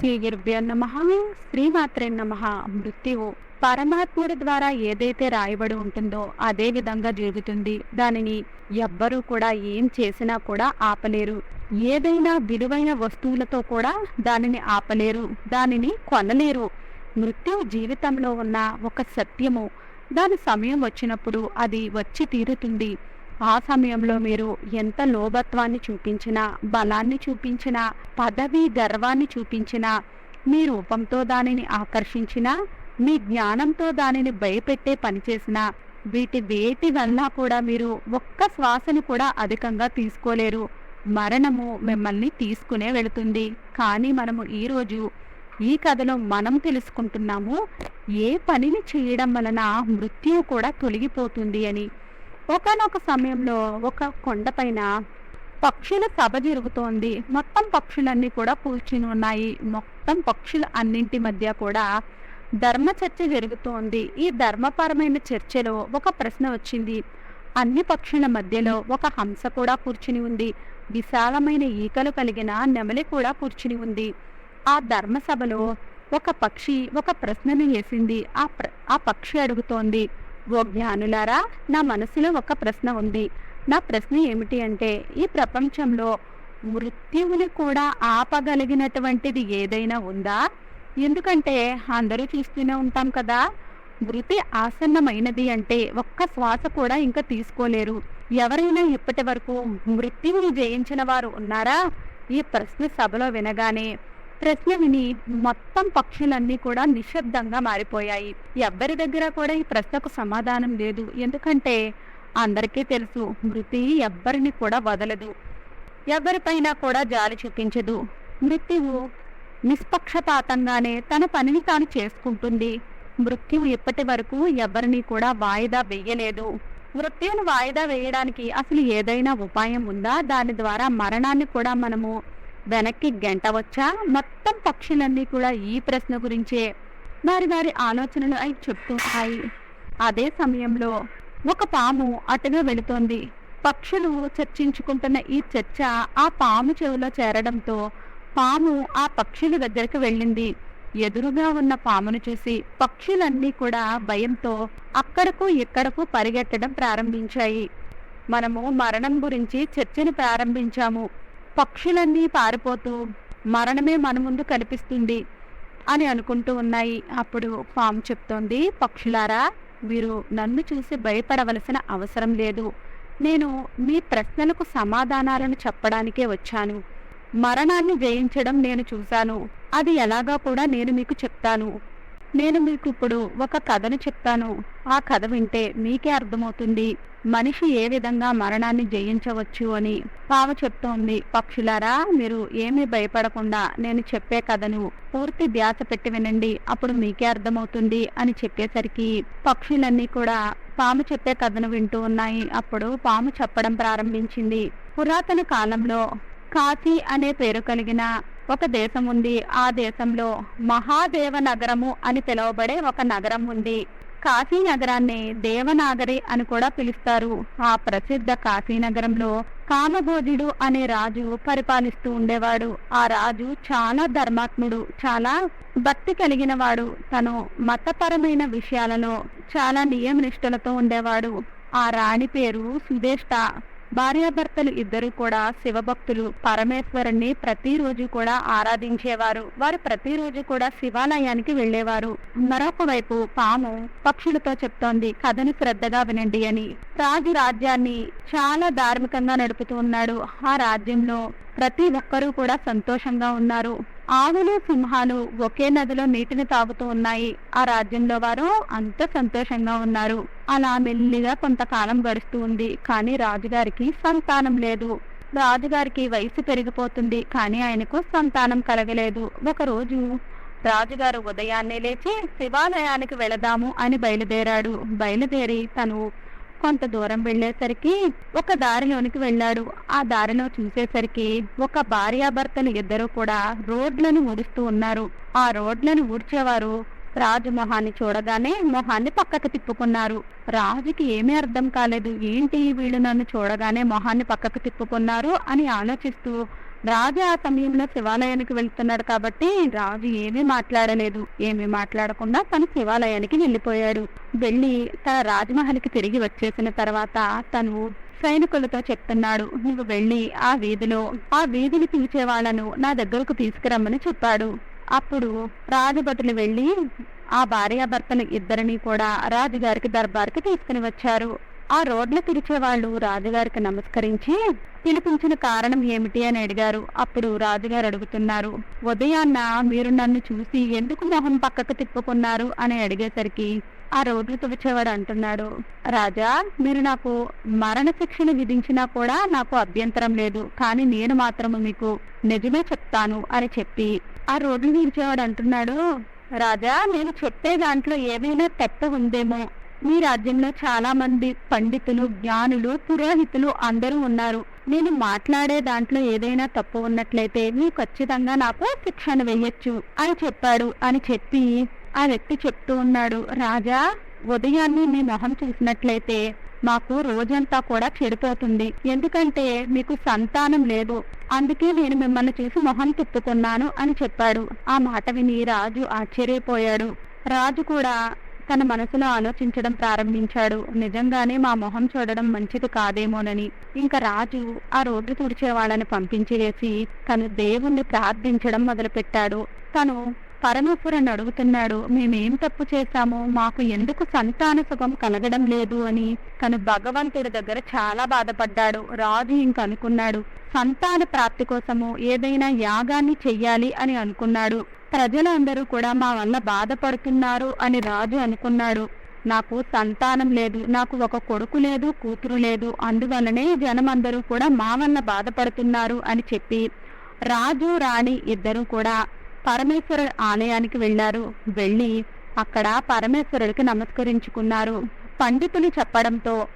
శ్రీ గురుభ్యో నమ. శ్రీమాత్రే నమ. మృత్యువు పరమాత్ముడి ద్వారా ఏదైతే రాయబడి ఉంటుందో అదే విధంగా జరుగుతుంది. దానిని ఎవ్వరూ కూడా ఏం చేసినా కూడా ఆపలేరు. ఏదైనా విలువైన వస్తువులతో కూడా దానిని ఆపలేరు దానిని కొనలేరు. మృత్యువు జీవితంలో ఉన్న ఒక సత్యము. దాని సమయం వచ్చినప్పుడు అది వచ్చి తీరుతుంది. ఆ సమయంలో మీరు ఎంత లోభత్వాన్ని చూపించినా బలాన్ని చూపించినా పదవి గర్వాన్ని చూపించినా మీ రూపంతో దానిని ఆకర్షించినా మీ జ్ఞానంతో దానిని భయపెట్టే పని చేసినా వీటి వేటి వల్ల కూడా మీరు ఒక్క శ్వాసని కూడా అధికంగా తీసుకోలేరు. మరణము మిమ్మల్ని తీసుకునే వెళుతుంది. కానీ మనము ఈరోజు ఈ కథలో మనం తెలుసుకుంటున్నాము ఏ పనిని చేయడం వలన మృత్యువు కూడా తొలగిపోతుంది అని. ఒకనొక సమయంలో ఒక కొండపైన పక్షుల సభ జరుగుతోంది. మొత్తం పక్షులన్నీ కూడా కూర్చుని ఉన్నాయి. మొత్తం పక్షుల అన్నింటి మధ్య కూడా ధర్మ చర్చ జరుగుతోంది. ఈ ధర్మపరమైన చర్చలో ఒక ప్రశ్న వచ్చింది. అన్ని పక్షుల మధ్యలో ఒక హంస కూడా కూర్చుని ఉంది. విశాలమైన ఈకలు కలిగిన నెమలి కూడా కూర్చుని ఉంది. ఆ ధర్మసభలో ఒక పక్షి ఒక ప్రశ్నను వేసింది. ఆ ప్ర ఆ పక్షి అడుగుతోంది ఓ జ్ఞానులారా నా మనసులో ఒక ప్రశ్న ఉంది. నా ప్రశ్న ఏమిటి అంటే ఈ ప్రపంచంలో మృత్యువుని కూడా ఆపగలిగినటువంటిది ఏదైనా ఉందా? ఎందుకంటే అందరూ చూస్తూనే ఉంటాం కదా మృతి ఆసన్నమైనది అంటే ఒక్క శ్వాస కూడా ఇంకా తీసుకోలేరు. ఎవరైనా ఇప్పటి వరకు మృత్యువును జయించిన వారు ఉన్నారా? ఈ ప్రశ్న సభలో వినగానే ప్రశ్న విని మొత్తం పక్షులన్నీ కూడా నిశ్శబ్దంగా మారిపోయాయి. ఎవ్వరి దగ్గర కూడా ఈ ప్రశ్నకు సమాధానం లేదు. ఎందుకంటే అందరికీ తెలుసు మృతి ఎవ్వరిని కూడా వదలదు. ఎవరిపైన కూడా జాలి చూపించదు. మృత్యువు నిష్పక్షపాతంగానే తన పనిని తాను చేసుకుంటుంది. మృత్యువు ఇప్పటి వరకు ఎవరిని కూడా వాయిదా వేయలేదు. మృత్యును వాయిదా వేయడానికి అసలు ఏదైనా ఉపాయం ఉందా? దాని ద్వారా మరణాన్ని కూడా మనము వెనక్కి గెంటవచ్చా? మొత్తం పక్షులన్నీ కూడా ఈ ప్రశ్న గురించే వారి వారి ఆలోచనలు అవి చెప్తున్నాయి అదే సమయంలో ఒక పాము అటుగా వెళుతోంది. పక్షులు చర్చించుకుంటున్న ఈ చర్చ ఆ పాము చెవిలో చేరడంతో పాము ఆ పక్షుల దగ్గరికి వెళ్ళింది. ఎదురుగా ఉన్న పామును చూసి పక్షులన్నీ కూడా భయంతో అక్కడకు ఇక్కడకు పరిగెత్తడం ప్రారంభించాయి. మనము మరణం గురించి చర్చను ప్రారంభించాము. పక్షులన్నీ పారిపోతూ మరణమే మన ముందు కనిపిస్తుంది అని అనుకుంటూ ఉన్నాయి. అప్పుడు పాము చెప్తోంది పక్షులారా మీరు నన్ను చూసి భయపడవలసిన అవసరం లేదు. నేను మీ ప్రశ్నలకు సమాధానాలను చెప్పడానికే వచ్చాను. మరణాన్ని జయించడం నేను చూశాను. అది ఎలాగా కూడా నేను మీకు చెప్తాను. నేను మీకు ఇప్పుడు ఒక కథను చెప్తాను. ఆ కథ వింటే మీకే అర్థమవుతుంది. మనిషి ఏ విధంగా మరణాన్ని జయించవచ్చు అని పాము చెప్తోంది. పక్షులారా మీరు ఏమీ భయపడకుండా నేను చెప్పే కథను పూర్తి ధ్యాస పెట్టి వినండి. అప్పుడు మీకే అర్థమవుతుంది అని చెప్పేసరికి పక్షులన్నీ కూడా పాము చెప్పే కథను వింటూ ఉన్నాయి. అప్పుడు పాము చెప్పడం ప్రారంభించింది. పురాతన కాలంలో కాశీ అనే పేరు కలిగిన ఒక దేశం ఉంది. ఆ దేశంలో మహాదేవ నగరము అని పిలువబడే ఒక నగరం ఉంది. కాశీ నగరాన్ని దేవనాగరి అని కూడా పిలుస్తారు. ఆ ప్రసిద్ధ కాశీ నగరంలో కామభోజుడు అనే రాజు పరిపాలిస్తూ ఉండేవాడు. ఆ రాజు చాలా ధర్మాత్ముడు చాలా భక్తి కలిగిన వాడు తను మతపరమైన విషయాలలో చాలా నియమనిష్టలతో ఉండేవాడు. ఆ రాణి పేరు సుదేష్ట. భార్యాభర్తలు ఇద్దరు కూడా శివభక్తులు. పరమేశ్వరుణ్ణి ప్రతిరోజు కూడా ఆరాధించేవారు. వారు ప్రతిరోజు కూడా శివాలయానికి వెళ్ళేవారు మరొక వైపు పాము పక్షులతో చెప్తోంది కథను శ్రద్ధగా వినండి అని. రాజు రాజ్యాన్ని చాలా ధార్మికంగా నడుపుతూ ఉన్నాడు. ఆ రాజ్యంలో ప్రతి ఒక్కరూ కూడా సంతోషంగా ఉన్నారు. ఆవులు సింహాలు ఒకే నదిలో నీటిని తాగుతూ ఉన్నాయి. ఆ రాజ్యంలో వారు అంత సంతోషంగా ఉన్నారు. అలా మెల్లిగా కొంతకాలం గడుస్తూ ఉంది. కానీ రాజుగారికి సంతానం లేదు. రాజుగారికి వయసు పెరిగిపోతుంది. కానీ ఆయనకు సంతానం కలగలేదు. ఒకరోజు రాజుగారు ఉదయాన్నే లేచి శివాలయానికి వెళదాము అని బయలుదేరాడు. బయలుదేరి తను కొంత దూరం వెళ్ళేసరికి ఒక దారిలోనికి వెళ్ళాడు ఆ దారిలో చూసేసరికి ఒక భార్యాభర్తలు ఇద్దరు కూడా రోడ్లను ఊడుస్తూ ఉన్నారు. ఆ రోడ్లను ఊడ్చేవారు రాజు మొహాన్ని చూడగానే మొహాన్ని పక్కకు తిప్పుకున్నారు. రాజుకి ఏమీ అర్థం కాలేదు. ఏంటి వీళ్ళు నన్ను చూడగానే మొహాన్ని పక్కకు తిప్పుకున్నారు అని ఆలోచిస్తూ రాజు ఆ సమయంలో శివాలయానికి వెళ్తున్నాడు కాబట్టి రాజు ఏమీ మాట్లాడలేదు. ఏమీ మాట్లాడకుండా తను శివాలయానికి వెళ్ళిపోయాడు. వెళ్ళి తన రాజమహల్కి తిరిగి వచ్చేసిన తర్వాత తను సైనికులతో చెప్తున్నాడు నువ్వు వెళ్ళి ఆ వీధిలో ఆ వీధిని పిలిచే వాళ్ళను నా దగ్గరకు తీసుకురమ్మని చెప్పాడు. అప్పుడు రాజభటులు వెళ్ళి ఆ భార్యాభర్తలు ఇద్దరిని కూడా రాజుగారికి దర్బార్కి తీసుకుని వచ్చారు. ఆ రోడ్లు తిరిచే వాళ్ళు రాజుగారికి నమస్కరించి పిలిపించిన కారణం ఏమిటి అని అడిగారు. అప్పుడు రాజుగారు అడుగుతున్నారు ఉదయాన్న మీరు నన్ను చూసి ఎందుకు మొహం పక్కకు తిప్పుకున్నారు? అని అడిగేసరికి ఆ రోడ్లు తుడిచేవాడు అంటున్నాడు. రాజా మీరు నాకు మరణ శిక్షను విధించినా కూడా నాకు అభ్యంతరం లేదు కానీ నేను మాత్రము మీకు నిజమే చెప్తాను అని చెప్పి ఆ రోడ్లు నిలిచేవాడు అంటున్నాడు. రాజా నేను చెప్పే దాంట్లో ఏమైనా తెప్ప ఉందేమో మీ రాజ్యంలో చాలా మంది పండితులు జ్ఞానులు పురోహితులు అందరూ ఉన్నారు. నేను మాట్లాడే దాంట్లో ఏదైనా తప్పు ఉన్నట్లయితే మీరు ఖచ్చితంగా నాకు శిక్షణ వేయొచ్చు అని చెప్పాడు అని చెప్పి ఆ వ్యక్తి చెప్తూ ఉన్నాడు. రాజా ఉదయాన్నే మీ మొహం చూసినట్లయితే మాకు రోజంతా కూడా చెడిపోతుంది. ఎందుకంటే మీకు సంతానం లేదు. అందుకే నేను మిమ్మల్ని చూసి మొహం తిప్పుకున్నాను అని చెప్పాడు. ఆ మాట విని రాజు ఆశ్చర్యపోయాడు. రాజు కూడా తన మనసులో ఆలోచించడం ప్రారంభించాడు. నిజంగానే మా మొహం చూడడం మంచిది కాదేమోనని. ఇంకా రాజు ఆ రోడ్డు తుడిచే వాళ్ళని పంపించేసి తను దేవుణ్ణి ప్రార్థించడం మొదలుపెట్టాడు. తను పరమేశ్వరుని అడుగుతున్నాడు మేమేం తప్పు చేశాము? మాకు ఎందుకు సంతాన సుఖం కలగడం లేదు అని. తను భగవంతుడి దగ్గర చాలా బాధపడ్డాడు రాజు ఇంక అనుకున్నాడు సంతాన ప్రాప్తి కోసము ఏదైనా యాగాన్ని చెయ్యాలి అని అనుకున్నాడు. ప్రజలందరూ కూడా మా వల్ల బాధపడుతున్నారు అని రాజు అనుకున్నాడు. నాకు సంతానం లేదు నాకు ఒక కొడుకు లేదు కూతురు లేదు అందువలనే జనమందరూ కూడా మా వల్ల బాధపడుతున్నారు అని చెప్పి రాజు రాణి ఇద్దరు కూడా పరమేశ్వరుడు ఆలయానికి వెళ్ళారు. వెళ్ళి అక్కడ పరమేశ్వరుడికి నమస్కరించుకున్నారు. పండితులు చెప్పడంతో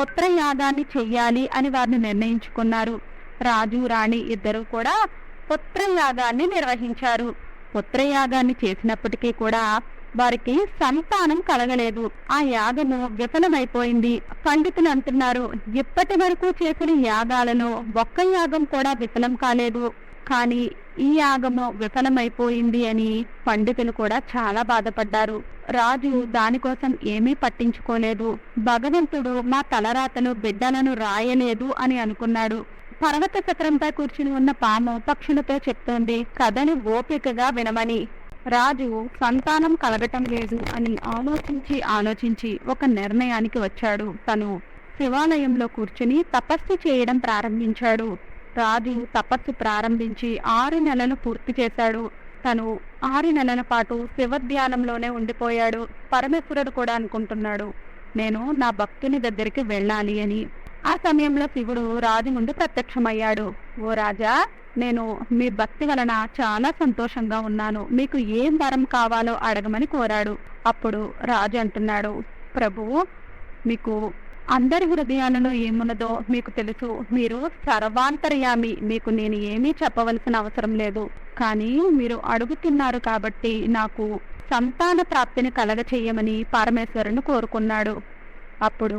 పుత్రయాగాన్ని చెయ్యాలి అని వారిని నిర్ణయించుకున్నారు. రాజు రాణి ఇద్దరు కూడా పుత్రయాగాన్ని నిర్వహించారు. పుత్రయాగాన్ని చేసినప్పటికీ కూడా వారికి సంతానం కలగలేదు. ఆ యాగము విఫలమైపోయింది. పండితులు అంటున్నారు ఇప్పటి వరకు చేసిన యాగాలలో ఒక్క యాగం కూడా విఫలం కాలేదు. కానీ ఈ యాగము విఫలమైపోయింది అని పండితులు కూడా చాలా బాధపడ్డారు. రాజు దానికోసం ఏమీ పట్టించుకోలేదు. భగవంతుడు మా తలరాతను బిడ్డలను రాయలేదు అని అనుకున్నాడు. పర్వత శిఖరంపై కూర్చుని ఉన్న పాము పక్షులతో చెప్తోంది కథను ఓపికగా వినమని. రాజు సంతానం కలగటం లేదు అని ఆలోచించి ఆలోచించి ఒక నిర్ణయానికి వచ్చాడు. తను శివాలయంలో కూర్చుని తపస్సు చేయడం ప్రారంభించాడు. రాజు తపస్సు ప్రారంభించి ఆరు నెలలు పూర్తి చేశాడు. తను ఆరు నెలల పాటు శివధ్యానంలోనే ఉండిపోయాడు. పరమేశ్వరుడు కూడా అనుకుంటున్నాడు నేను నా భక్తుని దగ్గరికి వెళ్ళాలి అని. ఆ సమయంలో శివుడు రాజు ముందు ప్రత్యక్షమయ్యాడు. ఓ రాజా నేను మీ భక్తి వలన చాలా సంతోషంగా ఉన్నాను. మీకు ఏం వరం కావాలో అడగమని కోరాడు. అప్పుడు రాజు అంటున్నాడు ప్రభువు మీకు అందరి హృదయాలలో ఏమున్నదో మీకు తెలుసు. మీరు సర్వాంతర్యామి. మీకు నేను ఏమీ చెప్పవలసిన అవసరం లేదు. కానీ మీరు అడుగుతున్నారు కాబట్టి నాకు సంతాన ప్రాప్తిని కలగ చెయ్యమని పరమేశ్వరుని కోరుకున్నాడు. అప్పుడు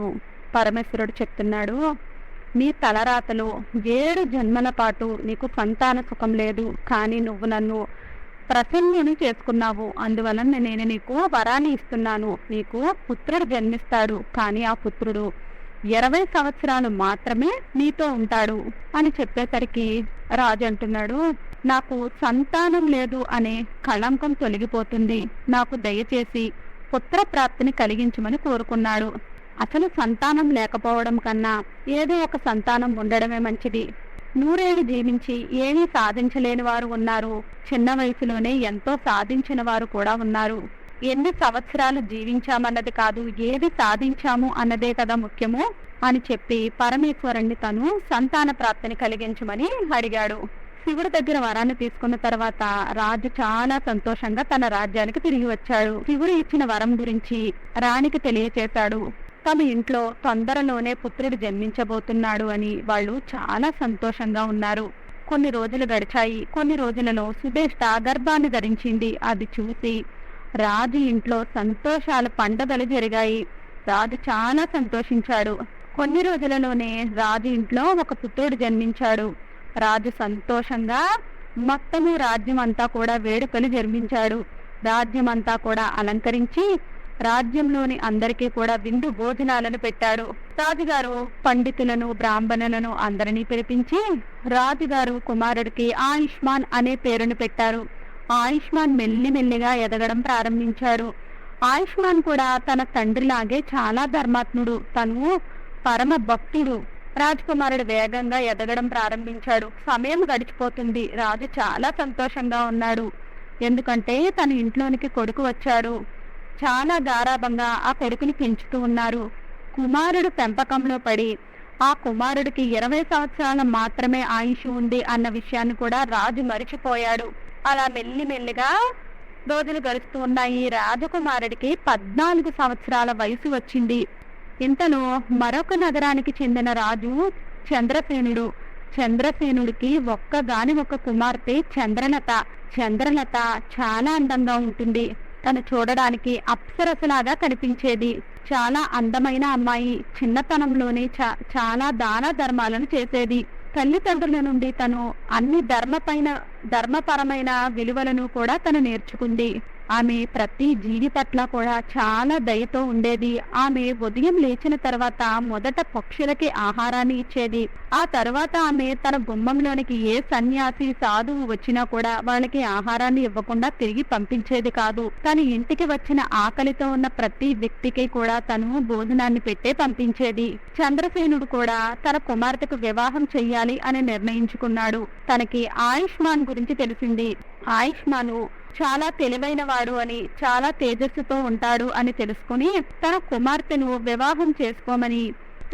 పరమేశ్వరుడు చెప్తున్నాడు నీ తలరాతలో ఏడు జన్మల పాటు నీకు సంతాన సుఖం లేదు. కానీ నువ్వు నన్ను ప్రసన్నుని చేసుకున్నావు. అందువలన నేను నీకు వరాన్ని ఇస్తున్నాను. నీకు పుత్రుడు జన్మిస్తాడు. కానీ ఆ పుత్రుడు ఇరవై సంవత్సరాలు మాత్రమే నీతో ఉంటాడు అని చెప్పేసరికి రాజు అంటున్నాడు నాకు సంతానం లేదు అనే కళంకం తొలగిపోతుంది. నాకు దయచేసి పుత్ర ప్రాప్తిని కలిగించమని కోరుకున్నాడు. అసలు సంతానం లేకపోవడం కన్నా ఏదో ఒక సంతానం ఉండడమే మంచిది. నూరేళ్ళు జీవించి ఏమీ సాధించలేని వారు ఉన్నారు. చిన్న వయసులోనే ఎంతో సాధించిన వారు కూడా ఉన్నారు. ఎన్ని సంవత్సరాలు జీవించామన్నది కాదు ఏది సాధించాము అన్నదే కదా ముఖ్యము అని చెప్పి పరమేశ్వరుణ్ణి తను సంతాన ప్రాప్తిని కలిగించమని అడిగాడు. శివుడి దగ్గర వరాన్ని తీసుకున్న తర్వాత రాజు చాలా సంతోషంగా తన రాజ్యానికి తిరిగి వచ్చాడు. శివుడు ఇచ్చిన వరం గురించి రాణికి తెలియచేశాడు. తమ ఇంట్లో తొందరలోనే పుత్రుడు జన్మించబోతున్నాడు అని వాళ్ళు చాలా సంతోషంగా ఉన్నారు. కొన్ని రోజులు గడిచాయి. కొన్ని రోజులలో సుధేష్ట గర్భాన్ని ధరించింది. అది చూసి రాజు ఇంట్లో సంతోషాల పండగలు జరిగాయి. రాజు చాలా సంతోషించాడు. కొన్ని రోజులలోనే రాజు ఇంట్లో ఒక పుత్రుడు జన్మించాడు. రాజు సంతోషంగా మొత్తము రాజ్యం అంతా కూడా వేడుకలు జరిపించాడు. రాజ్యం అంతా కూడా అలంకరించి రాజ్యంలోని అందరికీ కూడా విందు భోజనాలను పెట్టాడు. రాజుగారు పండితులను బ్రాహ్మణులను అందరినీ పిలిపించి రాజుగారు కుమారుడికి ఆయుష్మాన్ అనే పేరును పెట్టారు. ఆయుష్మాన్ మెల్లిమెల్లిగా ఎదగడం ప్రారంభించారు. ఆయుష్మాన్ కూడా తన తండ్రిలాగే చాలా ధర్మాత్ముడు తను పరమ భక్తుడు. రాజకుమారుడు వేగంగా ఎదగడం ప్రారంభించాడు. సమయం గడిచిపోతుంది. రాజు చాలా సంతోషంగా ఉన్నాడు. ఎందుకంటే తన ఇంట్లోనికి కొడుకు వచ్చాడు. చాలా గారాభంగా ఆ కొడుకుని పెంచుతూ ఉన్నారు. కుమారుడు పెంపకంలో పడి ఆ కుమారుడికి ఇరవై సంవత్సరాల మాత్రమే ఆయుష్ ఉంది అన్న విషయాన్ని కూడా రాజు మరిచిపోయాడు. అలా మెల్లిమెల్లిగా రోజులు గడుస్తూ ఉన్నాయి. రాజకుమారుడికి పద్నాలుగు సంవత్సరాల వయసు వచ్చింది. ఇంతలో మరొక నగరానికి చెందిన రాజు చంద్రసేనుడు. చంద్రసేనుడికి ఒక్కగాని ఒక కుమార్తె చంద్రలత. చంద్రలత చాలా అందంగా ఉంటుంది. తను చూడడానికి అప్సరసలాగా కనిపించేది. చాలా అందమైన అమ్మాయి చిన్నతనంలోనే చా- చాలా దాన ధర్మాలను చేసేది. తల్లిదండ్రుల నుండి తను అన్ని ధర్మపైన ధర్మపరమైన విలువలను కూడా తను నేర్చుకుంది. ఆమె ప్రతి జీవి పట్ల కూడా చాలా దయతో ఉండేది. ఆమె ఉదయం లేచిన తర్వాత మొదట పక్షులకి ఆహారాన్ని ఇచ్చేది. ఆ తర్వాత ఆమె తన గుమ్మంలోనికి ఏ సన్యాసి సాధువు వచ్చినా కూడా వాళ్ళకి ఆహారాన్ని ఇవ్వకుండా తిరిగి పంపించేది కాదు. తన ఇంటికి వచ్చిన ఆకలితో ఉన్న ప్రతి వ్యక్తికి కూడా తను భోజనాన్ని పెట్టే పంపించేది. చంద్రసేనుడు కూడా తన కుమార్తెకు వివాహం చెయ్యాలి అని నిర్ణయించుకున్నాడు. తనకి ఆయుష్మాన్ గురించి తెలిసింది. ఆయుష్మాను చాలా తెలివైన వాడు అని చాలా తేజస్సుతో ఉంటాడు అని తెలుసుకుని తన కుమార్తెను వివాహం చేసుకోమని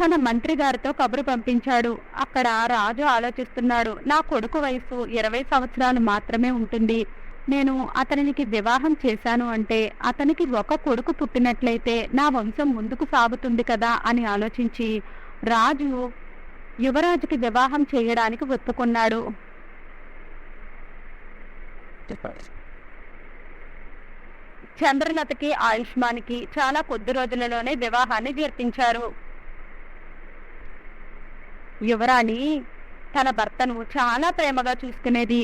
తన మంత్రి గారితో కబురు పంపించాడు. అక్కడ రాజు ఆలోచిస్తున్నాడు నా కొడుకు వయసు ఇరవై సంవత్సరాలు మాత్రమే ఉంటుంది. నేను అతనికి వివాహం చేశాను అంటే అతనికి ఒక కొడుకు పుట్టినట్లయితే నా వంశం ముందుకు సాగుతుంది కదా అని ఆలోచించి రాజు యువరాజుకి వివాహం చేయడానికి ఒప్పుకున్నాడు. చంద్రలతకి ఆయుష్మాన్కి చాలా కొద్ది రోజులలోనే వివాహాన్ని జరిపించారు. యువరాణి తన భర్తను చాలా ప్రేమగా చూసుకునేది.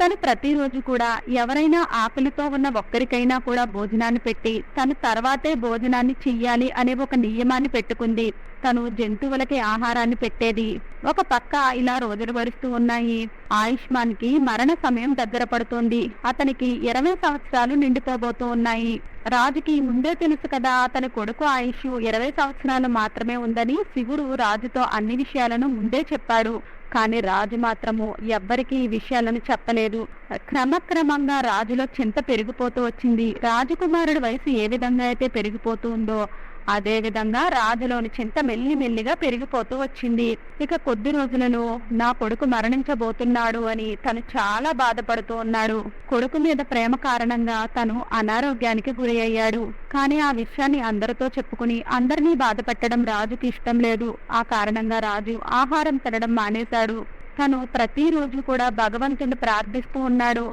తను ప్రతిరోజు కూడా ఎవరైనా ఆకలితో ఉన్న ఒక్కరికైనా కూడా భోజనాన్ని పెట్టి తను తర్వాతే భోజనాన్ని చెయ్యాలి అనే ఒక నియమాన్ని పెట్టుకుంది. తను జంతువులకి ఆహారాన్ని పెట్టేది. ఒక పక్క ఇలా రోజులు గడుస్తూ ఉన్నాయి. ఆయుష్మాన్కి మరణ సమయం దగ్గర పడుతోంది. అతనికి ఇరవై సంవత్సరాలు నిండిపోబోతూ ఉన్నాయి. రాజుకి ముందే తెలుసు కదా అతని కొడుకు ఆయుష్ ఇరవై సంవత్సరాలు మాత్రమే ఉందని శివుడు రాజుతో అన్ని విషయాలను ముందే చెప్పాడు. కానీ రాజు మాత్రము ఎవ్వరికీ ఈ విషయాలను చెప్పలేదు. క్రమక్రమంగా రాజులో చింత పెరిగిపోతూ వచ్చింది. రాజకుమారుడి వయసు ఏ విధంగా అయితే పెరిగిపోతూ ఉందో అదేవిధంగా రాజులోని చింత మెల్లి మెల్లిగా పెరిగిపోతూ వచ్చింది. ఇక కొద్ది రోజులను నా కొడుకు మరణించబోతున్నాడు అని తను చాలా బాధపడుతూ ఉన్నాడు. కొడుకు మీద ప్రేమ కారణంగా తను అనారోగ్యానికి గురి అయ్యాడు కానీ ఆ విషయాన్ని అందరితో చెప్పుకుని అందరినీ బాధ పెట్టడం రాజుకి ఇష్టం లేదు. ఆ కారణంగా రాజు ఆహారం తినడం మానేశాడు. తను ప్రతిరోజు కూడా భగవంతుని ప్రార్థిస్తూ ఉన్నాడు.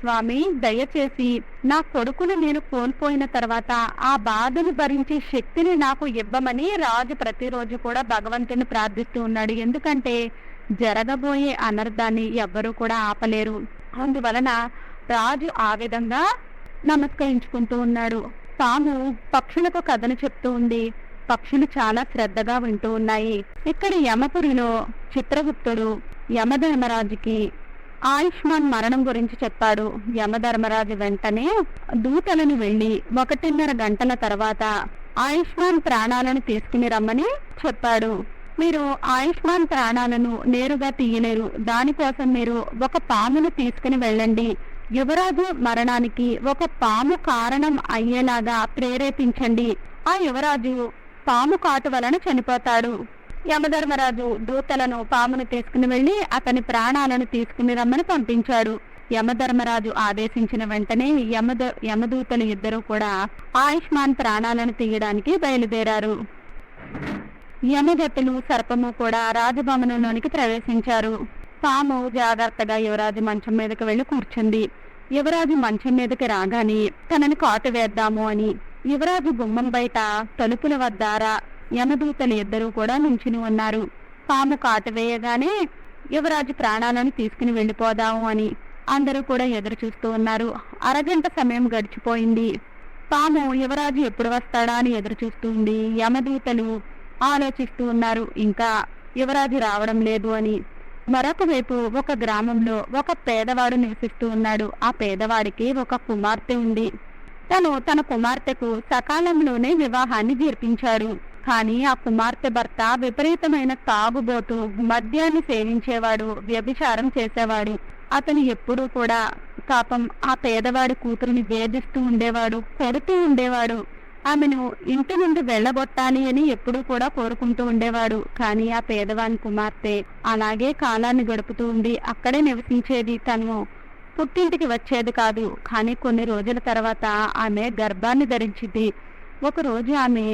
స్వామి దయచేసి నా కొడుకును నేను కోల్పోయిన తర్వాత ఆ బాధను భరించే శక్తిని నాకు ఇవ్వమని రాజు ప్రతిరోజు కూడా భగవంతుని ప్రార్థిస్తూ ఉన్నాడు. ఎందుకంటే జరగబోయే అనర్థాన్ని ఎవ్వరూ కూడా ఆపలేరు. అందువలన రాజు ఆ విధంగా నమస్కరించుకుంటూ ఉన్నాడు. తాము పక్షులకు కథను చెప్తూ ఉంది పక్షులు చాలా శ్రద్ధగా వింటూ ఉన్నాయి. ఇక్కడ యమపురిలో చిత్రగుప్తుడు యమధర్మరాజుకి ఆయుష్మాన్ మరణం గురించి చెప్పాడు. యమధర్మరాజు వెంటనే దూతలను వెళ్ళి ఒకటిన్నర గంటల తర్వాత ఆయుష్మాన్ ప్రాణాలను తీసుకుని రమ్మని చెప్పాడు. మీరు ఆయుష్మాన్ ప్రాణాలను నేరుగా తీయలేరు. దానికోసం మీరు ఒక పామును తీసుకుని వెళ్ళండి. యువరాజు మరణానికి ఒక పాము కారణం అయ్యేలాగా ప్రేరేపించండి. ఆ యువరాజు పాము కాటు వలన చనిపోతాడు. యమధర్మరాజు దూతలను పామును తీసుకుని వెళ్ళి అతని ప్రాణాలను తీసుకుని రమ్మని పంపించాడు. యమధర్మరాజు ఆదేశించిన వెంటనే యమద యమదూతలు ఇద్దరు కూడా ఆయుష్మాన్ ప్రాణాలను తీయడానికి బయలుదేరారు. యమగతులు సర్పము కూడా రాజభవనంలోనికి ప్రవేశించారు. పాము జాగ్రత్తగా యువరాజు మంచం మీదకి వెళ్ళి కూర్చుంది. యువరాజు మంచం మీదకి రాగానే తనని కాటు వేద్దాము అని యువరాజు గుమ్మం బయట తలుపుల వద్దారా యమదూతలు ఇద్దరూ కూడా నించుని ఉన్నారు. పాము కాటవేయగానే యువరాజు ప్రాణాలను తీసుకుని వెళ్ళిపోదాము అని అందరూ కూడా ఎదురు చూస్తూ ఉన్నారు. అరగంట సమయం గడిచిపోయింది. పాము యువరాజు ఎప్పుడు వస్తాడా అని ఎదురు చూస్తుంది యమదూతలు ఆలోచిస్తూ ఉన్నారు. ఇంకా యువరాజు రావడం లేదు అని. మరొక వైపు ఒక గ్రామంలో ఒక పేదవాడు నివసిస్తూ ఉన్నాడు. ఆ పేదవాడికి ఒక కుమార్తె ఉంది. తను తన కుమార్తెకు సకాలంలోనే వివాహాన్ని జరిపించాడు. కానీ ఆ కుమార్తె భర్త విపరీతమైన తాగుబోతు మద్యాన్ని సేవించేవాడు వ్యభిచారం చేసేవాడు. అతను ఎప్పుడూ కూడా పాపం ఆ పేదవాడి కూతురుని వేధిస్తూ ఉండేవాడు కొడుతూ ఉండేవాడు. ఆమెను ఇంటి నుండి వెళ్ళగొట్టాలి అని ఎప్పుడూ కూడా కోరుకుంటూ ఉండేవాడు. కానీ ఆ పేదవాని కుమార్తె అలాగే కాలాన్ని గడుపుతూ ఉండి అక్కడే నివసించేది తను. పుట్టింటికి వచ్చేది కాదు. కానీ కొన్ని రోజుల తర్వాత ఆమె గర్భాన్ని ధరించింది. ఒకరోజు ఆమె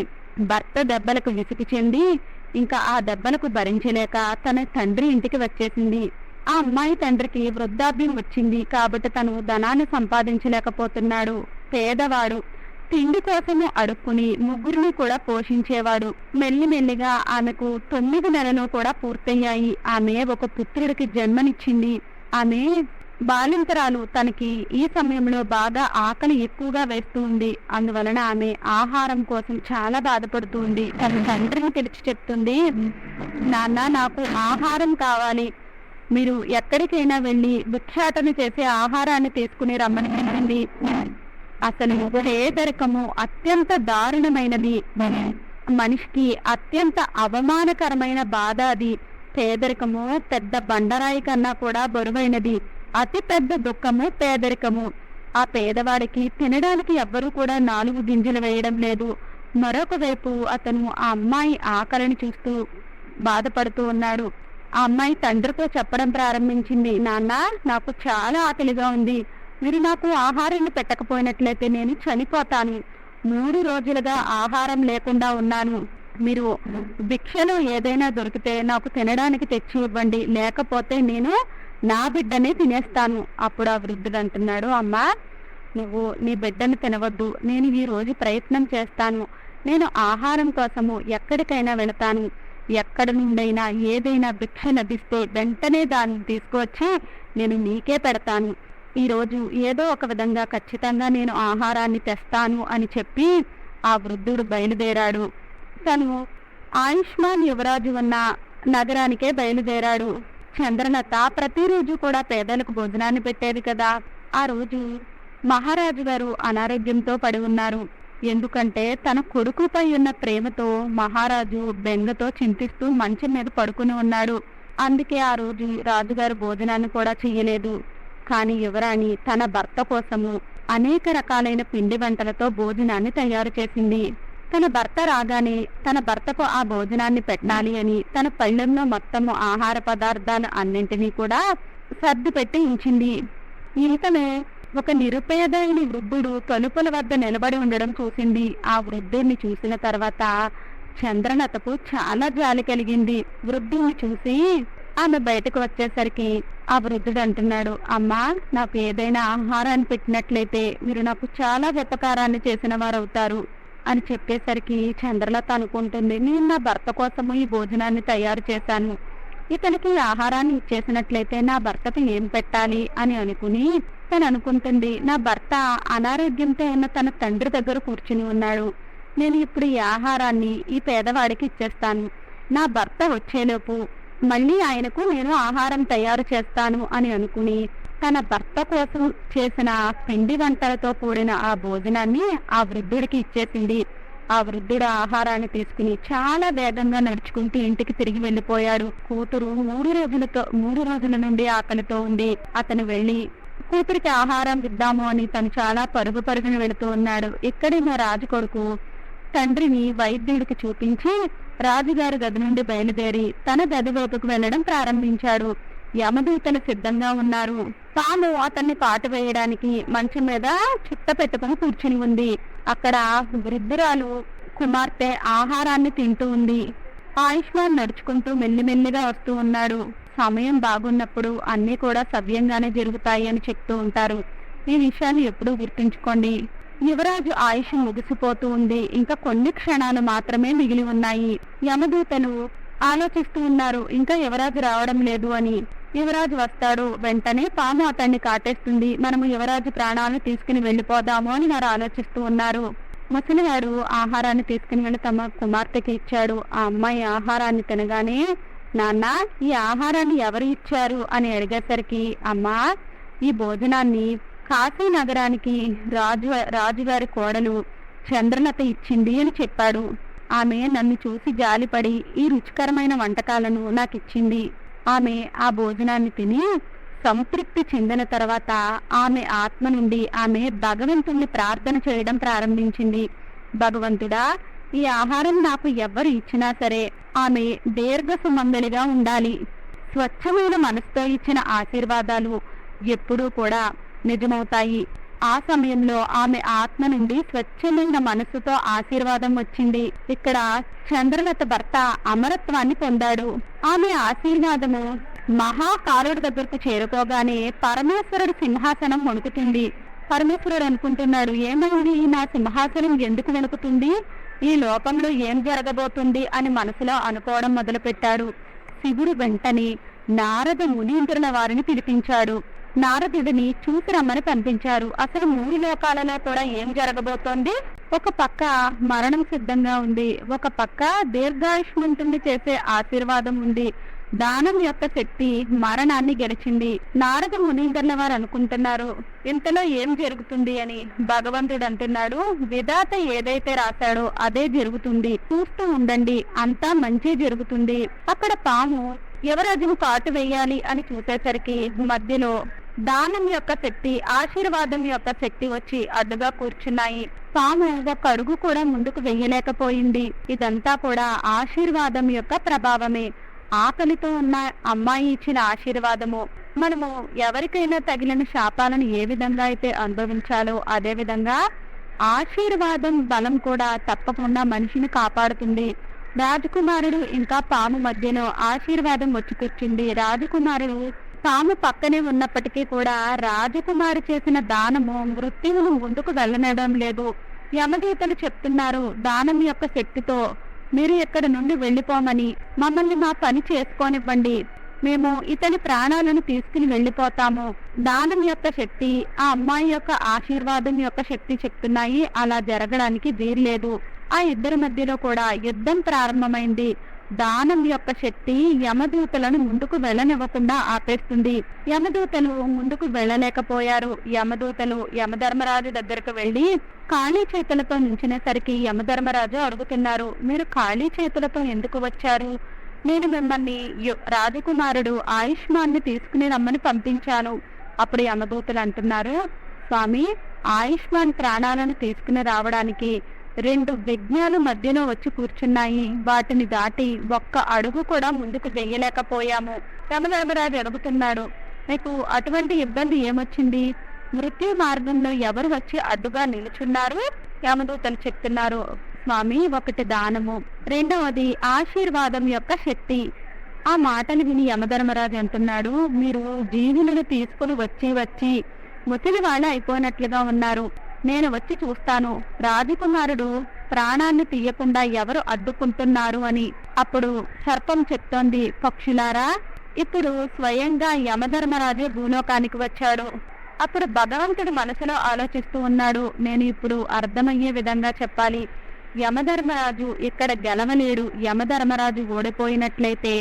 భర్త దెబ్బలకు విసిగి చెంది ఇంకా ఆ దెబ్బలకు భరించలేక తన తండ్రి ఇంటికి వచ్చేసింది. ఆ అమ్మాయి తండ్రికి వృద్ధాప్యం వచ్చింది కాబట్టి తను ధనాన్ని సంపాదించలేకపోతున్నాడు. పేదవాడు. తిండి కోసము అడుక్కుని ముగ్గురిని కూడా పోషించేవాడు. మెల్లిమెల్లిగా ఆమెకు తొమ్మిది నెలలు కూడా పూర్తయ్యాయి. ఆమె ఒక పుత్రుడికి జన్మనిచ్చింది. ఆమె బాలింతరాలు తనకి ఈ సమయంలో బాగా ఆకలి ఎక్కువగా వేస్తూ ఉంది. అందువలన ఆమె ఆహారం కోసం చాలా బాధపడుతూ ఉంది తన తండ్రిని పిలిచి చెప్తుంది నాన్న నాకు ఆహారం కావాలి. మీరు ఎక్కడికైనా వెళ్ళి భిక్షాటన చేసే ఆహారాన్ని తీసుకుని రమ్మని చెప్పింది. అసలు పేదరికము అత్యంత దారుణమైనది. మనిషికి అత్యంత అవమానకరమైన బాధ అది. పేదరికము పెద్ద బండరాయి కన్నా కూడా బరువైనది. అతిపెద్ద దుఃఖము పేదరికము. ఆ పేదవాడికి తినడానికి ఎవ్వరూ కూడా నాలుగు గింజలు వేయడం లేదు. మరొక వైపు అతను ఆ అమ్మాయి ఆకలిని చూస్తూ బాధపడుతూ ఉన్నాడు. ఆ అమ్మాయి తండ్రితో చెప్పడం ప్రారంభించింది నాన్న నాకు చాలా ఆకలిగా ఉంది. మీరు నాకు ఆహారాన్ని పెట్టకపోయినట్లయితే నేను చనిపోతాను. మూడు రోజులుగా ఆహారం లేకుండా ఉన్నాను. మీరు భిక్షలో ఏదైనా దొరికితే నాకు తినడానికి తెచ్చి ఇవ్వండి. లేకపోతే నేను నా బిడ్డనే తినేస్తాను. అప్పుడు ఆ వృద్ధుడు అంటున్నాడు అమ్మా నువ్వు నీ బిడ్డను తినవద్దు. నేను ఈ రోజు ప్రయత్నం చేస్తాను. నేను ఆహారం కోసము ఎక్కడికైనా వెళతాను. ఎక్కడి నుండైనా ఏదైనా భిక్ష లభిస్తే వెంటనే దాన్ని తీసుకువచ్చి నేను నీకే పెడతాను. ఈరోజు ఏదో ఒక విధంగా ఖచ్చితంగా నేను ఆహారాన్ని తెస్తాను అని చెప్పి ఆ వృద్ధుడు బయలుదేరాడు. తను ఆయుష్మాన్ యువరాజు ఉన్న నగరానికే బయలుదేరాడు. చంద్రలత ప్రతిరోజు కూడా పేదలకు భోజనాన్ని పెట్టేది కదా. ఆ రోజు మహారాజు గారు అనారోగ్యంతో పడి ఉన్నారు. ఎందుకంటే తన కొడుకుపై ఉన్న ప్రేమతో మహారాజు బెంగతో చింతిస్తూ మంచం మీద పడుకుని ఉన్నాడు. అందుకే ఆ రోజు రాజుగారు భోజనాన్ని కూడా చెయ్యలేదు. కానీ యువరాణి తన భర్త కోసము అనేక రకాలైన పిండి వంటలతో భోజనాన్ని తయారు చేసింది. తన భర్త రాగానే తన భర్తకు ఆ భోజనాన్ని పెట్టాలి అని తన పళ్ళెంలో మొత్తము ఆహార పదార్థాలు అన్నింటినీ కూడా సర్ది పెట్టి ఉంచింది ఇంతలో ఒక నిరుపేదైన వృద్ధుడు తలుపుల వద్ద నిలబడి ఉండడం చూసింది. ఆ వృద్ధుడిని చూసిన తర్వాత చంద్రనతకు చాలా జాలి కలిగింది. వృద్ధుడిని చూసి ఆమె బయటకు వచ్చేసరికి ఆ వృద్ధుడు అంటున్నాడు అమ్మా నాకు ఏదైనా ఆహారాన్ని పెట్టినట్లయితే మీరు నాకు చాలా వెపకారాన్ని చేసిన వారు అవుతారు అని చెప్పేసరికి చంద్రలత అనుకుంటుంది నేను నా భర్త కోసము ఈ భోజనాన్ని తయారు చేశాను. ఇతనికి ఆహారాన్ని ఇచ్చేసినట్లయితే నా భర్తకు ఏం పెట్టాలి? అని అనుకుని తను అనుకుంటుంది నా భర్త అనారోగ్యంతో ఉన్న తన తండ్రి దగ్గర కూర్చుని ఉన్నాడు. నేను ఇప్పుడు ఈ ఆహారాన్ని ఈ పేదవాడికి ఇచ్చేస్తాను. నా భర్త వచ్చేలోపు మళ్ళీ ఆయనకు నేను ఆహారం తయారు చేస్తాను అని అనుకుని తన భర్త కోసం చేసిన పిండి వంటలతో కూడిన ఆ భోజనాన్ని ఆ వృద్ధుడికి ఇచ్చేసింది ఆ వృద్ధుడు ఆహారాన్ని తీసుకుని చాలా వేగంగా నడుచుకుంటూ ఇంటికి తిరిగి వెళ్ళిపోయాడు. కూతురు మూడు రోజులతో మూడు రోజుల నుండి ఆకలితో ఉంది. అతను వెళ్ళి కూతురికి ఆహారం ఇద్దాము అని తను చాలా పరుగు పరుగున వెళుతూ ఉన్నాడు. ఇక్కడే మా రాజు కొడుకు? తండ్రిని వైద్యుడికి చూపించి రాజుగారి గది నుండి బయలుదేరి తన గది వైపుకు వెళ్ళడం ప్రారంభించాడు. యమదూతలు సిద్ధంగా ఉన్నారు. తాను అతన్ని పాటు వేయడానికి మంచం మీద చిత్త పెట్టుకుని కూర్చుని ఉంది. అక్కడ వృద్ధురాలు కుమార్తె ఆహారాన్ని తింటూ ఉంది. ఆయుష్మాన్ నడుచుకుంటూ మెల్లిమెల్లిగా వస్తూ ఉన్నాడు. సమయం బాగున్నప్పుడు అన్నీ కూడా సవ్యంగానే జరుగుతాయి అని చెప్తూ ఉంటారు. ఈ విషయాన్ని ఎప్పుడూ గుర్తుంచుకోండి. యువరాజు ఆయుష్ ముగిసిపోతూ ఉంది. ఇంకా కొన్ని క్షణాలు మాత్రమే మిగిలి ఉన్నాయి. యమదూతలు ఆలోచిస్తూ ఉన్నారు. ఇంకా యువరాజు రావడం లేదు అని. యువరాజు వస్తాడు. వెంటనే పాము అతన్ని కాటేస్తుంది. మనము యువరాజు ప్రాణాలను తీసుకుని వెళ్ళిపోదాము అని వారు ఆలోచిస్తూ ఉన్నారు. ముసలివారు ఆహారాన్ని తీసుకుని వెళ్ళి తమ కుమార్తెకి ఇచ్చాడు. ఆ అమ్మాయి ఆహారాన్ని తినగానే నాన్న ఈ ఆహారాన్ని ఎవరు ఇచ్చారు? అని అడిగేసరికి అమ్మా ఈ భోజనాన్ని కాశీ నగరానికి రాజు రాజుగారి కోడలు చంద్రలత ఇచ్చింది అని చెప్పాడు. ఆమె నన్ను చూసి జాలిపడి ఈ రుచికరమైన వంటకాలను నాకు ఇచ్చింది ఆమె ఆ భోజనాన్ని తిని సంతృప్తి చెందిన తర్వాత ఆమె ఆత్మ నుండి ఆమె భగవంతుణ్ణి ప్రార్థన చేయడం ప్రారంభించింది. భగవంతుడా ఈ ఆహారం నాకు ఎవరు ఇచ్చినా సరే ఆమె దీర్ఘ సుమందలిగా ఉండాలి. స్వచ్ఛమైన మనసుతో ఇచ్చిన ఆశీర్వాదాలు ఎప్పుడూ కూడా నిజమవుతాయి. ఆ సమయంలో ఆమె ఆత్మ నుండి స్వచ్ఛమైన మనసుతో ఆశీర్వాదం వచ్చింది. ఇక్కడ చంద్రలత భర్త అమరత్వాన్ని పొందాడు. ఆమె ఆశీర్వాదము మహాకారుడి దగ్గరకు చేరుకోగానే పరమేశ్వరుడు సింహాసనం వణుకుతుంది. పరమేశ్వరుడు అనుకుంటున్నాడు ఏమైంది? నా సింహాసనం ఎందుకు వణుకుతుంది? ఈ లోకంలో ఏం జరగబోతుంది? అని మనసులో అనుకోవడం మొదలుపెట్టాడు. శివుడు వెంటనే నారద మునీంద్రుల వారిని పిలిపించాడు. నారదుడిని చూసి రమ్మని పంపించారు. అసలు మూడు లోకాలలో కూడా ఏం జరగబోతోంది? ఒక పక్క మరణం సిద్ధంగా ఉంది. ఒక పక్క దీర్ఘాయుష్మంతుని చేసే ఆశీర్వాదం ఉంది. దానం యొక్క శక్తి మరణాన్ని గెలిచింది. నారద మునీందర్ల వారు అనుకుంటున్నారు ఇంతలో ఏం జరుగుతుంది అని భగవంతుడు అంటున్నాడు. విధాత ఏదైతే రాశాడో అదే జరుగుతుంది. చూస్తూ ఉండండి అంతా మంచి జరుగుతుంది. అక్కడ పాము యువరాజును కాటు వేయాలి అని చూసేసరికి మధ్యలో దానం యొక్క శక్తి ఆశీర్వాదం యొక్క శక్తి వచ్చి అడ్డుగా కూర్చున్నాయి. పాము ఒక కరుగు కూడా ముందుకు వెయ్యలేకపోయింది ఇదంతా కూడా ఆశీర్వాదం యొక్క ప్రభావమే. ఆకలితో ఉన్న అమ్మాయి ఇచ్చిన ఆశీర్వాదము. మనము ఎవరికైనా తగిలిన శాపాలను ఏ విధంగా అయితే అనుభవించాలో అదే విధంగా ఆశీర్వాదం బలం కూడా తప్పకుండా మనిషిని కాపాడుతుంది. రాజకుమారుడు ఇంకా పాము మధ్యలో ఆశీర్వాదం వచ్చి కూర్చుంది. రాజకుమారుడు తాము పక్కనే ఉన్నప్పటికీ కూడా రాజకుమారి చేసిన దానము మృత్యువును ముందుకు వెళ్ళనడం లేదు. యమదీతలు చెప్తున్నారు దానం యొక్క శక్తితో మీరు ఇక్కడి నుండి వెళ్ళిపోమని మమ్మల్ని మా పని చేసుకోనివ్వండి. మేము ఇతని ప్రాణాలను తీసుకుని వెళ్ళిపోతాము. దానం యొక్క శక్తి ఆ అమ్మాయి యొక్క ఆశీర్వాదం యొక్క శక్తి చెప్తున్నాయి. అలా జరగడానికి వీర్లేదు ఆ ఇద్దరి మధ్యలో కూడా యుద్ధం ప్రారంభమైంది. దానం యొక్క శక్తి యమదూతలను ముందుకు వెళ్ళనివ్వకుండా ఆపేస్తుంది. యమదూతలు ముందుకు వెళ్ళలేకపోయారు. యమదూతలు యమధర్మరాజు దగ్గరకు వెళ్ళి ఖాళీ చేతులతో నించినేసరికి యమధర్మరాజు అడుగుతున్నారు మీరు ఖాళీ చేతులతో ఎందుకు వచ్చారు? నేను మిమ్మల్ని యు- రాజకుమారుడు ఆయుష్మాన్ని తీసుకుని రమ్మని పంపించాను. అప్పుడు యమదూతలు అంటున్నారు స్వామి ఆయుష్మాన్ ప్రాణాలను తీసుకుని రావడానికి రెండు విఘ్నాలు మధ్యలో వచ్చి కూర్చున్నాయి. వాటిని దాటి ఒక్క అడుగు కూడా ముందుకు వేయలేకపోయాము. యమధర్మరాజు అడుగుతున్నాడు మీకు అటువంటి ఇబ్బంది ఏమొచ్చింది? మృత్యు మార్గంలో ఎవరు వచ్చి అడ్డుగా నిలుచున్నారు? యమదూతలు చెప్తున్నారు స్వామి ఒకటి దానము. రెండవది ఆశీర్వాదం యొక్క శక్తి. ఆ మాటలు విని యమధర్మరాజు అంటున్నాడు మీరు జీవులను తీసుకుని వచ్చి వచ్చి ముసలి వాళ్ళు అయిపోయినట్లుగా ఉన్నారు. నేను వచ్చి చూస్తాను. రాజకుమారుడు ప్రాణాన్ని తీయకుండా ఎవరు అడ్డుకుంటున్నారు అని. అప్పుడు సర్పం చెప్తోంది పక్షులారా ఇప్పుడు స్వయంగా యమధర్మరాజు భూలోకానికి వచ్చాడు. అప్పుడు భగవంతుడు మనసులో ఆలోచిస్తూ ఉన్నాడు. నేను ఇప్పుడు అర్థమయ్యే విధంగా చెప్పాలి. యమధర్మరాజు ఇక్కడ గెలవలేడు. యమధర్మరాజు ఓడిపోయినట్లయితే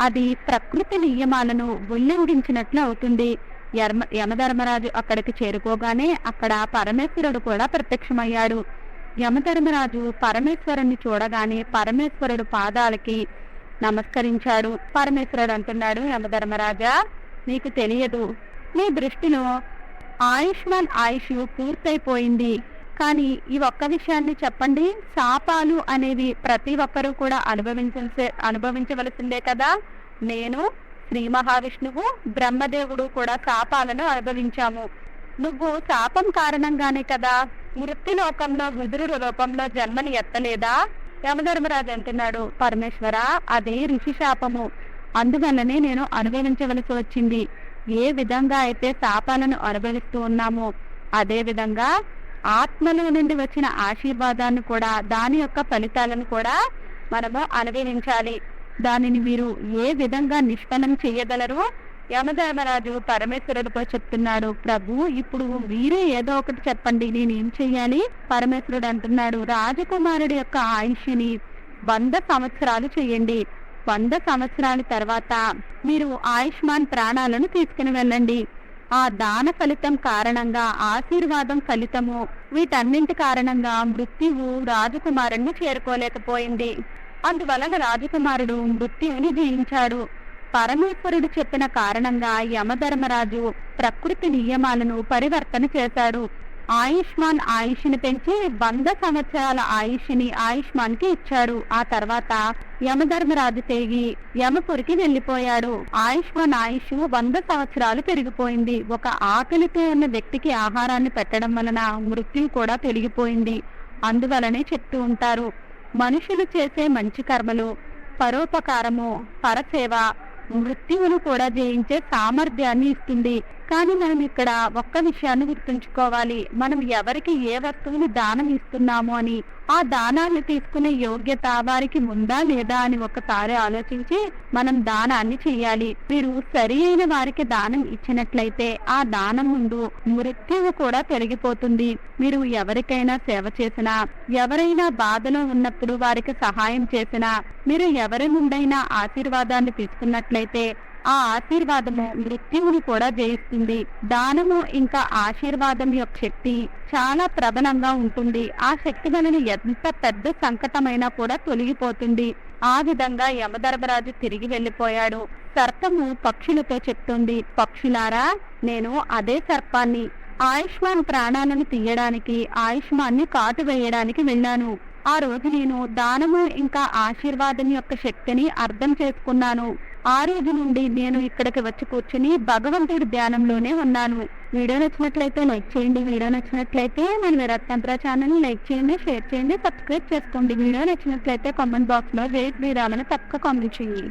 అది ప్రకృతి నియమాలను ఉల్లంఘించినట్లు అవుతుంది. యర్మ యమధర్మరాజు అక్కడికి చేరుకోగానే అక్కడ పరమేశ్వరుడు కూడా ప్రత్యక్షమయ్యాడు. యమధర్మరాజు పరమేశ్వరుణ్ణి చూడగానే పరమేశ్వరుడు పాదాలకి నమస్కరించాడు. పరమేశ్వరుడు అంటున్నాడు యమధర్మరాజా నీకు తెలియదు. నీ దృష్టిలో ఆయుష్మాన్ ఆయుష్ పూర్తయిపోయింది. కానీ ఈ ఒక్క విషయాన్ని చెప్పండి. శాపాలు అనేవి ప్రతి ఒక్కరూ కూడా అనుభవించే అనుభవించవలసిందే కదా. నేను శ్రీ మహావిష్ణువు బ్రహ్మదేవుడు కూడా శాపాలను అనుభవించాము. నువ్వు శాపం కారణంగానే కదా మృత్యు లోకంలో విదురు రూపంలో జన్మని ఎత్తలేదా? యమధర్మరాజు అంటున్నాడు పరమేశ్వర అదే ఋషి శాపము. అందువల్లనే నేను అనుభవించవలసి వచ్చింది. ఏ విధంగా అయితే శాపాలను అనుభవిస్తూ ఉన్నామో అదే విధంగా ఆత్మలో నుండి వచ్చిన ఆశీర్వాదాన్ని కూడా దాని యొక్క ఫలితాలను కూడా మనము అనుభవించాలి. దానిని మీరు ఏ విధంగా నిష్పన్నం చేయగలరు యమధర్మరాజు పరమేశ్వరుడితో చెప్తున్నాడు ప్రభు ఇప్పుడు మీరే ఏదో ఒకటి చెప్పండి నేను ఏం చెయ్యాలి? పరమేశ్వరుడు అంటున్నాడు రాజకుమారుడి యొక్క ఆయుష్ని వంద సంవత్సరాలు చేయండి. వంద సంవత్సరాల తర్వాత మీరు ఆయుష్మాన్ ప్రాణాలను తీసుకుని వెళ్ళండి. ఆ దాన ఫలితం కారణంగా ఆశీర్వాదం ఫలితము వీటన్నింటి కారణంగా మృత్యువు రాజకుమారుణ్ణి చేరుకోలేకపోయింది. అందువలన రాజకుమారుడు మృత్యువుని జయించాడు. పరమేశ్వరుడు చెప్పిన కారణంగా యమధర్మరాజు ప్రకృతి నియమాలను పరివర్తన చేశాడు. ఆయుష్మాన్ ఆయుష్ని పెంచి వంద సంవత్సరాల ఆయుష్ని ఆయుష్మాన్కి ఇచ్చాడు. ఆ తర్వాత యమధర్మరాజు తిరిగి యమపురికి వెళ్ళిపోయాడు. ఆయుష్మాన్ ఆయుష్ వంద సంవత్సరాలు పెరిగిపోయింది. ఒక ఆకలితో ఉన్న వ్యక్తికి ఆహారాన్ని పెట్టడం వలన మృత్యు కూడా పెరిగిపోయింది. అందువలనే చెప్తూ ఉంటారు మనుషులు చేసే మంచి కర్మలు పరోపకారము పరసేవ మృత్యువును కూడా జయించే సామర్థ్యాన్ని ఇస్తుంది. కానీ మనం ఇక్కడ ఒక్క విషయాన్ని గుర్తుంచుకోవాలి. మనం ఎవరికి ఏ వస్తువుని దానం ఇస్తున్నాము అని ఆ దానాన్ని తీసుకునే యోగ్యత వారికి ఉందా లేదా అని ఒకసారి ఆలోచించి మనం దానాన్ని చేయాలి. మీరు సరి అయిన వారికి దానం ఇచ్చినట్లయితే ఆ దానం ముందు మృత్యువు కూడా పెరిగిపోతుంది మీరు ఎవరికైనా సేవ చేసినా ఎవరైనా బాధలో ఉన్నప్పుడు వారికి సహాయం చేసినా మీరు ఎవరి నుండైనా ఆశీర్వాదాన్ని తీసుకున్నట్లయితే ఆ ఆశీర్వాదము మృత్యువుని కూడా జయిస్తుంది. దానము ఇంకా ఆశీర్వాదం యొక్క శక్తి చాలా ప్రబలంగా ఉంటుంది. ఆ శక్తి వలన ఎంత పెద్ద సంకటమైనా కూడా తొలగిపోతుంది. ఆ విధంగా యమధర్మరాజు తిరిగి వెళ్ళిపోయాడు సర్పము పక్షులతో చెప్తుంది పక్షులారా నేను అదే సర్పాన్ని ఆయుష్మాన్ ప్రాణాలను తీయడానికి ఆయుష్మాన్ని కాటు వేయడానికి వెళ్ళాను. ఆ రోజు నేను దానము ఇంకా ఆశీర్వాదం యొక్క శక్తిని అర్థం చేసుకున్నాను. ఆ రోజు నుండి నేను ఇక్కడికి వచ్చి కూర్చుని భగవంతుడి ధ్యానంలోనే ఉన్నాను. వీడియో నచ్చినట్లయితే లైక్ చేయండి. వీడియో నచ్చినట్లయితే మన విరత్తంత్ర ఛానల్ లైక్ చేయండి షేర్ చేయండి సబ్స్క్రైబ్ చేసుకోండి. వీడియో నచ్చినట్లయితే కామెంట్ బాక్స్లో రేట్ జై తప్పక కామెంట్ చేయండి.